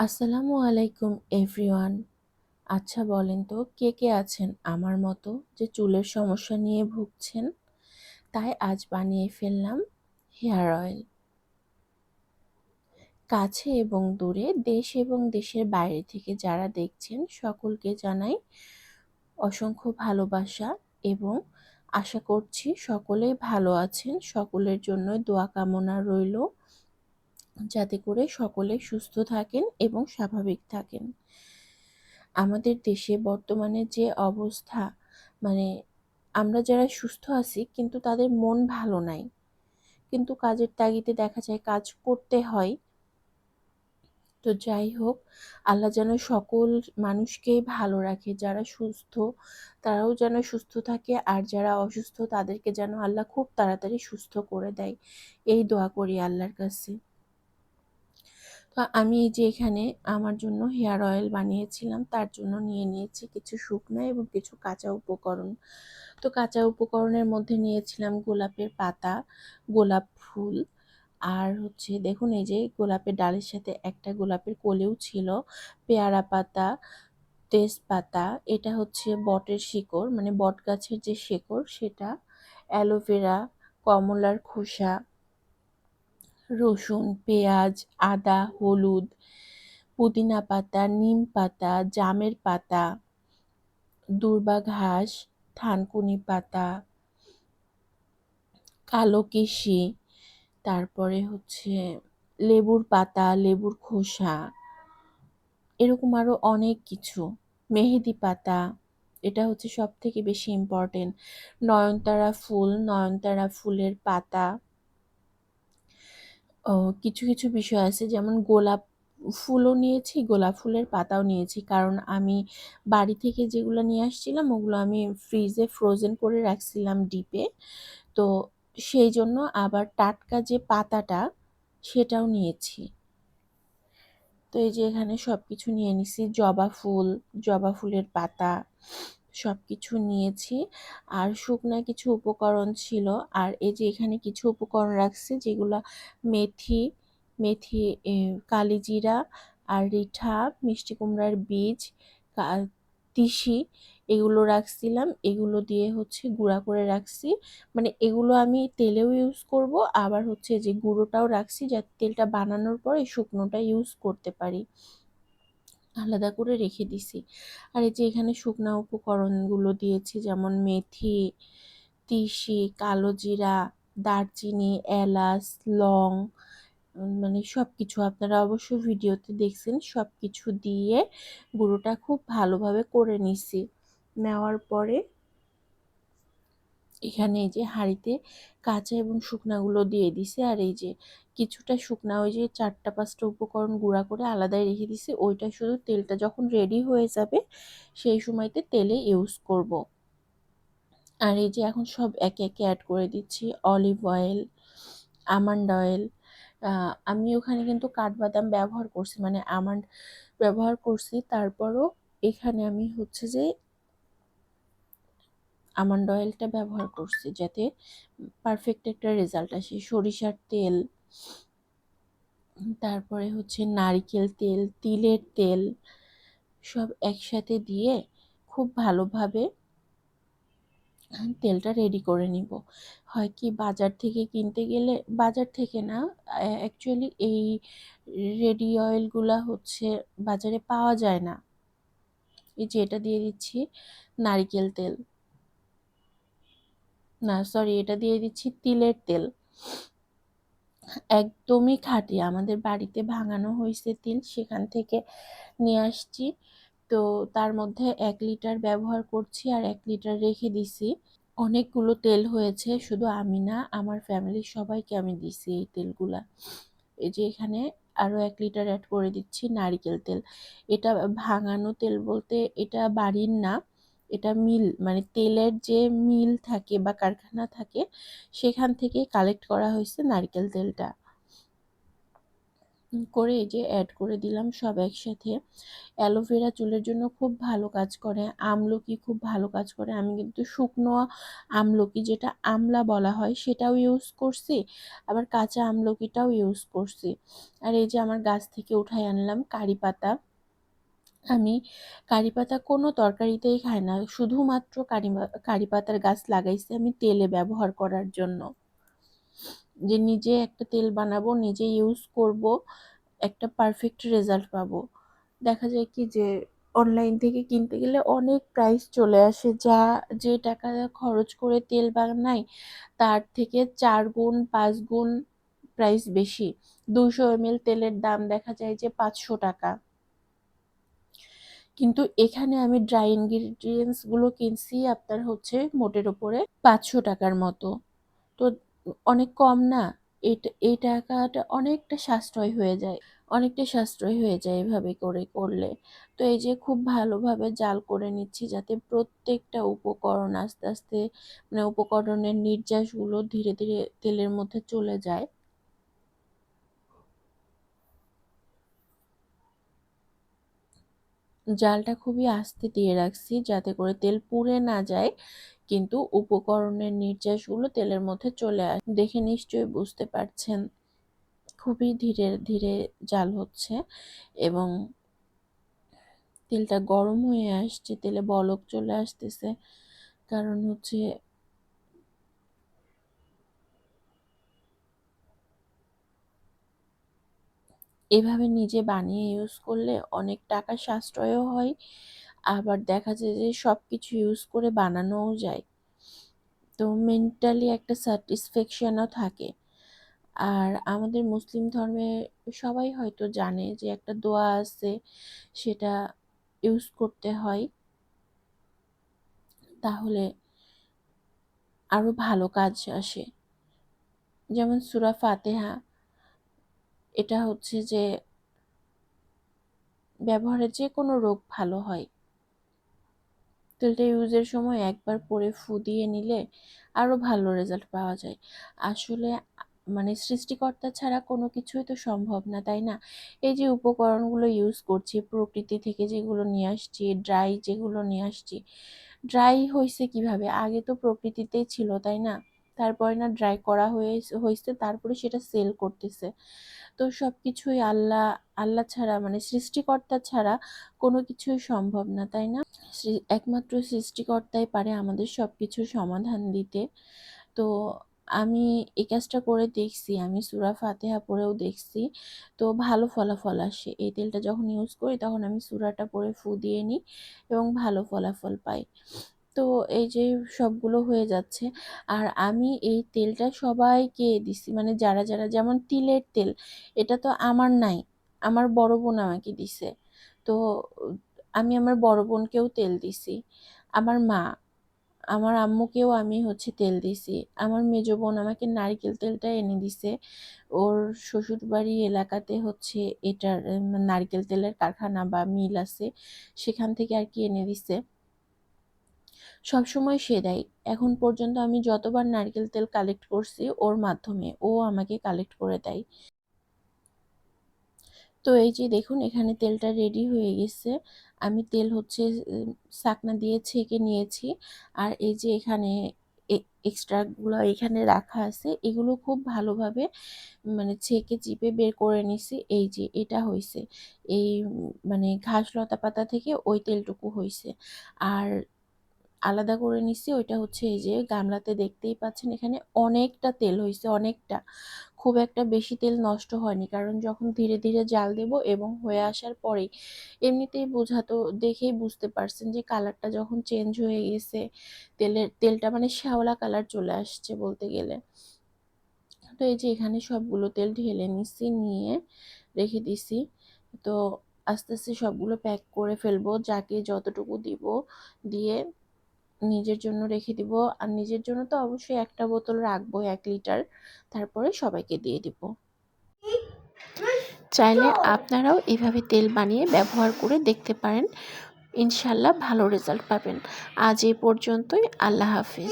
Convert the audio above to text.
আসসালামু আলাইকুম, এভরিওয়ান। আচ্ছা বলেন তো, কে কে আছেন? আমার মতো যে চুলের সমস্যা নিয়ে ভুগছেন, তাই আজ বানিয়ে ফেললাম হেয়ার অয়েল। কাছে এবং দূরে, দেশ এবং দেশের বাইরে থেকে যারা দেখছেন, সকলকে জানাই অসংখ্য ভালোবাসা এবং আশা করছি সকলেই ভালো আছেন। সকলের জন্য দোয়া কামনা রইল। যাতে করে সকলে সুস্থ থাকেন এবং স্বাভাবিক থাকেন। আমাদের দেশে বর্তমানে যে অবস্থা মানে আমরা যারা সুস্থ আছি কিন্তু তাদের মন ভালো নাই। কিন্তু কাজের তাগিদে দেখা যায় কাজ করতে হয়। তো যাই হোক, আল্লাহ যেন সকল মানুষকেই ভালো রাখে, যারা সুস্থ, তারাও যেন সুস্থ থাকে আর যারা অসুস্থ তাদেরকে যেন আল্লাহ খুব তাড়াতাড়ি সুস্থ করে দেয়। এই দোয়া করি আল্লাহর কাছে। তো আমি এই যে এখানে আমার জন্য হেয়ার অয়েল বানিয়েছিলাম, তার জন্য নিয়ে নিয়েছি কিছু শুকনো এবং কিছু কাঁচা উপকরণ। তো কাঁচা উপকরণের মধ্যে নিয়েছিলাম গোলাপের পাতা, গোলাপ ফুল আর হচ্ছে দেখুন এই যে গোলাপের ডালের সাথে একটা গোলাপের কলেও ছিল, পেয়ারা পাতা, তেজপাতা, এটা হচ্ছে বটের শিকড় মানে বট গাছের যে শিকড় সেটা, অ্যালোভেরা, কমলার খোসা রসুন, পেঁয়াজ, আদা, হলুদ, পুদিনা পাতা, নিম পাতা, জামের পাতা, দূর্বা ঘাস, থানকুনি পাতা, কালো কেশি, তারপরে হচ্ছে লেবুর পাতা, লেবুর খোসা, এরকম আরও অনেক কিছু। মেহেদি পাতা, এটা হচ্ছে সব থেকে বেশি ইম্পর্টেন্ট নয়নতারা ফুল, নয়নতারা ফুলের পাতা। কিছু কিছু বিষয় আছে, যেমন গোলাপ ফুলও নিয়েছি, গোলাপ ফুলের পাতাও নিয়েছি। কারণ আমি বাড়ি থেকে যেগুলো নিয়ে আসছিলাম, ওগুলো আমি ফ্রিজে ফ্রোজেন করে রাখছিলাম ডিপে তো সেই জন্য আবার টাটকা যে পাতাটা, সেটাও নিয়েছি। তো এই যে এখানে সব কিছু নিয়ে নিছি, জবা ফুল, জবা ফুলের পাতা সব কিছু নিয়েছি। আর শুকনা কিছু উপকরণ ছিল। আর এই যে এখানে কিছু উপকরণ রাখছি, যেগুলো মেথি মেথি কালিজিরা আর রিঠা, মিষ্টি কুমড়ার বীজ তিসি এগুলো রাখছিলাম। এগুলো দিয়ে হচ্ছে গুঁড়া করে রাখছি। মানে এগুলো আমি তেলেও ইউজ করব, আবার হচ্ছে যে গুঁড়োটাও রাখছি যাতে তেলটা বানানোর পরে শুকনোটা ইউজ করতে পারি। আলাদা করে রেখে দিছি। আর এই যে এখানে শুকনা উপকরণগুলো দিয়েছি, যেমন মেথি, তিসি, কালো জিরা, দারচিনি, এলাচ, লং মানে সব কিছু আপনারা অবশ্য ভিডিওতে দেখছেন সব কিছু দিয়ে গুঁড়োটা খুব ভালোভাবে করে নিছি। নেওয়ার পরে এখানে এই যে হাঁড়িতে কাঁচা এবং শুকনাগুলো দিয়ে দিছে আর এই যে কিছুটা শুকনা ওই যে চারটা পাঁচটা উপকরণ গুঁড়া করে আলাদাই রেখে দিছি, ওইটা শুধু তেলটা যখন রেডি হয়ে যাবে সেই সময়তে তেলে ইউজ করব। আর এই যে এখন সব একে একে অ্যাড করে দিচ্ছি অলিভ অয়েল আমন্ড অয়েল আমি ওখানে কিন্তু কাঠবাদাম ব্যবহার করছি মানে আমন্ড ব্যবহার করছি, তারপরও এখানে আমি হচ্ছে যে আমন্ড অয়েলটা ব্যবহার করছি যাতে পারফেক্ট একটা রেজাল্ট আসে। সরিষার তেল, তারপরে হচ্ছে নারিকেল তেল, তিলের তেল, সব একসাথে দিয়ে খুব ভালোভাবে তেলটা রেডি করে নিব। হয় কি বাজার থেকে কিনতে গেলে, বাজার থেকে না অ্যাকচুয়ালি এই রেডি অয়েলগুলা হচ্ছে বাজারে পাওয়া যায় না। এই যে এটা দিয়ে দিচ্ছি নারিকেল তেল। না সরি এটা দিয়ে দিচ্ছি তিলের তেল। একদমই খাঁটি। আমাদের বাড়িতে ভাঙানো হয়েছে তিল, সেখান থেকে নিয়ে আসছি। তো তার মধ্যে এক লিটার ব্যবহার করছি আর এক লিটার রেখে দিছি। অনেকগুলো তেল হয়েছে, শুধু আমি না, আমার ফ্যামিলির সবাইকে আমি দিছি এই তেলগুলা। এই যে এখানে আরও এক লিটার অ্যাড করে দিচ্ছি নারিকেল তেল। এটা ভাঙানো তেল বলতে এটা বাড়ির না এটা মিল মানে তেলের যে মিল থাকে বা কারখানা থাকে, সেখান থেকে কালেক্ট করা হয়েছে নারকেল তেলটা। করে যে অ্যাড করে দিলাম সব একসাথে। অ্যালোভেরা চুলের জন্য খুব ভালো কাজ করে, আমলকি খুব ভালো কাজ করে। আমি কিন্তু শুকনো আমলকি যেটা আমলা বলা হয় সেটাও ইউজ করছি, আবার কাঁচা আমলকিটাও ইউজ করছি। আর এই যে আমার গাছ থেকে উঠাই আনলাম কারি পাতা। আমি কারি পাতা কোনো তরকারিতেই খাই না। শুধুমাত্র কারি কারি পাতার গাছ লাগাইছি আমি তেলে ব্যবহার করার জন্য। যে নিজে একটা তেল বানাবো, নিজে ইউজ করব, একটা পারফেক্ট রেজাল্ট পাবো। দেখা যায় কি যে অনলাইন থেকে কিনতে গেলে অনেক প্রাইস চলে আসে। যা, যে টাকা খরচ করে তেল বানাই, তার থেকে চার গুণ, পাঁচ গুণ প্রাইস বেশি। দুশো এমএল তেলের দাম দেখা যায় যে পাঁচশো টাকা। কিন্তু এখানে আমি ড্রাই ইনগ্রিডিয়েন্টসগুলো কিনছি আপনার হচ্ছে মোটের ওপরে পাঁচশো টাকার মতো। তো অনেক কম না, এটা, এই টাকাটা অনেকটা সাশ্রয় হয়ে যায়, অনেকটা সাশ্রয় হয়ে যায় এভাবে করে করলে। তো এই যে খুব ভালোভাবে জাল করে নিচ্ছি যাতে প্রত্যেকটা উপকরণ আস্তে আস্তে মানে উপকরণের নির্যাসগুলো ধীরে ধীরে তেলের মধ্যে চলে যায়। জালটা খুবই আস্তে দিয়ে রাখছি যাতে করে তেল পুড়ে না যায়। কিন্তু উপকরণের নির্যাসগুলো তেলের মধ্যে চলে আসে, দেখে নিশ্চয়ই বুঝতে পারছেন। খুবই ধীরে ধীরে জাল হচ্ছে এবং তেলটা গরম হয়ে আসছে, তেলে বলক চলে আসতেছে। কারণ হচ্ছে এভাবে নিজে বানিয়ে ইউজ করলে অনেক টাকা সাশ্রয়ও হয়। আবার দেখা যায় যে সব কিছু ইউজ করে বানানোও যায়। তো মেন্টালি একটা স্যাটিসফ্যাকশনও থাকে। আর আমাদের মুসলিম ধর্মে সবাই হয়তো জানে যে একটা দোয়া আছে, সেটা ইউজ করতে হয়। তাহলে আরও ভালো কাজ আসে। যেমন সুরা ফাতেহা এটা হচ্ছে যে ব্যবহারে যে কোনো রোগ ভালো হয়। তেলটা ইউজের সময় একবার পরে ফু দিয়ে নিলে আরও ভালো রেজাল্ট পাওয়া যায়। আসলে মানে সৃষ্টিকর্তা ছাড়া কোনো কিছুই তো সম্ভব না, তাই না? এই যে উপকরণগুলো ইউজ করছি, প্রকৃতি থেকে যেগুলো নিয়ে আসছি ড্রাই যেগুলো নিয়ে আসছি ড্রাই হয়েছে কীভাবে? আগে তো প্রকৃতিতেই ছিল, তাই না? তারপরে না ড্রাই করা হয়ে হয়েছে তারপরে সেটা সেল করতেছে। তো সব কিছুই আল্লাহ আল্লাহ ছাড়া মানে সৃষ্টিকর্তা ছাড়া কোনো কিছুই সম্ভব না, তাই না? একমাত্র সৃষ্টিকর্তাই পারে আমাদের সব কিছুর সমাধান দিতে। তো আমি এই কাজটা করে দেখছি, আমি সুরা ফাতেহা পরেও দেখছি। তো ভালো ফলাফল আসে। এই তেলটা যখন ইউজ করি তখন আমি সুরাটা পরে ফু দিয়ে নিই এবং ভালো ফলাফল পাই। তো এই যে সবগুলো হয়ে যাচ্ছে। আর আমি এই তেলটা সবাইকে দিছি মানে যারা যারা যেমন তিলের তেল, এটা তো আমার নাই, আমার বড় বোন আমাকে দিছে। তো আমি আমার বড় বোনকেও তেল দিছি, আমার মা, আমার আম্মুকেও আমি হচ্ছে তেল দিছি, আমার মেজ বোন আমাকে নারকেল তেলটা এনে দিছে, ওর শ্বশুরবাড়ি এলাকাতে হচ্ছে এটার নারকেল তেলের কারখানা বা মিল আছে, সেখান থেকে আর কি এনে দিছে। সবসময় সে দেয় এখন পর্যন্ত আমি যতবার নারকেল তেল কালেক্ট করছি, ওর মাধ্যমে ও আমাকে কালেক্ট করে দেয়। তো এই যে দেখুন, এখানে তেলটা রেডি হয়ে গেছে। আমি তেল হচ্ছে সাকনা দিয়ে ছেঁকে নিয়েছি। আর এই যে এখানে এক্সট্রাগুলো এখানে রাখা আছে, এগুলো খুব ভালোভাবে মানে ছেঁকে চিপে বের করে নিছি। এই যে এটা হয়েছে এই মানে ঘাস লতা পাতা থেকে ওই তেলটুকু হয়েছে আর আলাদা করে নিচ্ছি ওইটা হচ্ছে এই যে গামলাতে দেখতেই পাচ্ছেন এখানে অনেকটা তেল হয়েছে অনেকটা। খুব একটা বেশি তেল নষ্ট হয়নি কারণ যখন ধীরে ধীরে জাল দেব এবং হয়ে আসার পরেই এমনিতেই বোঝাতো দেখেই বুঝতে পারছেন যে কালারটা যখন চেঞ্জ হয়ে গেছে, তেলের, তেলটা মানে শ্যাওলা কালার চলে আসছে বলতে গেলে। তো এই যে এখানে সবগুলো তেল ঢেলে নিচ্ছি নিয়ে রেখে দিছি। তো আস্তে আস্তে সবগুলো প্যাক করে ফেলব, যাকে যতটুকু দিব, দিয়ে নিজের জন্য রেখে দিব। আর নিজের জন্য তো অবশ্যই একটা বোতল রাখব, এক লিটার। তারপরে সবাইকে দিয়ে দিব। চাইলে আপনারাও এভাবে তেল বানিয়ে ব্যবহার করে দেখতে পারেন। ইনশাল্লাহ ভালো রেজাল্ট পাবেন। আজ এ পর্যন্তই। আল্লাহ হাফিজ।